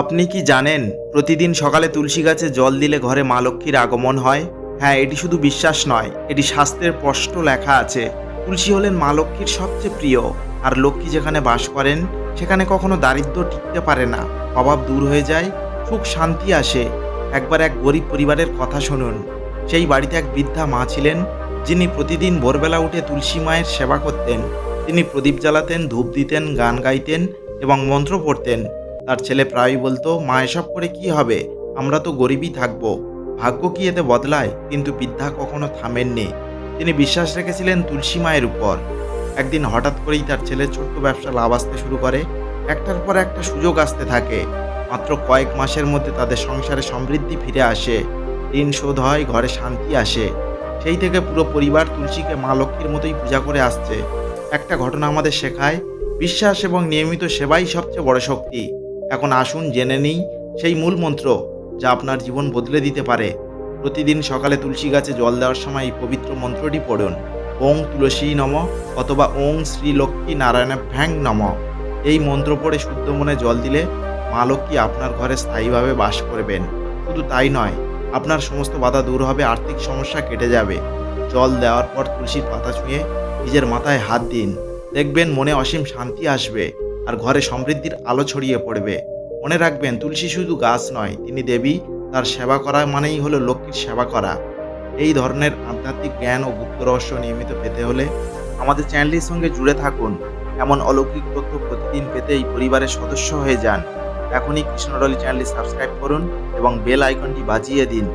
আপনি কি জানেন, প্রতিদিন সকালে তুলসী গাছে জল দিলে ঘরে মা লক্ষ্মীর আগমন হয়? হ্যাঁ এটি শুধু বিশ্বাস নয়, এটি শাস্ত্রের স্পষ্ট লেখা আছে। তুলসী হলেন মা লক্ষ্মীর সবচেয়ে প্রিয়, আর লক্ষ্মী যেখানে বাস করেন, সেখানে কখনো দারিদ্র টিকতে পারে না, অভাব দূর হয়ে যায়, সুখ শান্তি আসে। একবার এক গরিব পরিবারের কথা শুনুন, সেই বাড়িতে এক বৃদ্ধা মা ছিলেন, যিনি প্রতিদিন ভোরবেলা উঠে তুলসী মায়ের সেবা করতেন। তিনি প্রদীপ জ্বালাতেন, ধূপ দিতেন, গান গাইতেন এবং মন্ত্র পড়তেন। তার ছেলে প্রায়ই বলতো, মা, এসব করে কি হবে? আমরা তো গরিবই থাকব। ভাগ্য কি এতে বদলায়? কিন্তু বৃদ্ধা কখনো থামেননি। তিনি বিশ্বাস রেখেছিলেন তুলসী মায়ের উপর। একদিন হঠাৎ করেই তার ছেলে ছোট্ট ব্যবসা লাভ আসতে শুরু করে। একটার পর একটা সুযোগ আসতে থাকে। মাত্র কয়েক মাসের মধ্যে তাদের সংসারে সমৃদ্ধি ফিরে আসে। ঋণ শোধ হয়, ঘরে শান্তি আসে। সেই থেকে পুরো পরিবার তুলসীকে মা লক্ষ্মীর মতোই পূজা করে আসছে। একটা ঘটনা আমাদের শেখায়। বিশ্বাস এবং নিয়মিত সেবাই সবচেয়ে বড় শক্তি। এখন আসুন, জেনে নিই। সেই মূল মন্ত্র যা আপনার জীবন বদলে দিতে পারে। প্রতিদিন সকালে তুলসী গাছে জল দেওয়ার সময় এই পবিত্র মন্ত্রটি পড়ুন। ওং তুলসী নম অথবা ওং শ্রী লক্ষ্মী নারায়ণ ভ্যাং নম। এই মন্ত্র পড়ে শুদ্ধ মনে জল দিলে মা লক্ষ্মী আপনার ঘরে স্থায়ীভাবে বাস করবেন। শুধু তাই নয়, আপনার সমস্ত বাধা দূর হবে, আর্থিক সমস্যা কেটে যাবে। জল দেওয়ার পর তুলসীর পাতা ছুঁয়ে নিজের মাথায় হাত দিন। দেখবেন মনে অসীম শান্তি আসবে আর ঘরে সমৃদ্ধির আলো ছড়িয়ে পড়বে। মনে রাখবেন, তুলসী শুধু গাছ নয়, তিনি দেবী, তার সেবা করা মানেই হলো লক্ষ্মীর সেবা করা। এই ধরনের আধ্যাত্মিক জ্ঞান ও গুপ্ত রহস্য নিয়মিত পেতে হলে আমাদের চ্যানেলটির সঙ্গে জুড়ে থাকুন। এমন অলৌকিক তথ্য প্রতিদিন পেতেই পরিবারের সদস্য হয়ে যান। এখনই কৃষ্ণডলি চ্যানেলটি সাবস্ক্রাইব করুন এবং বেল আইকনটি বাজিয়ে দিন।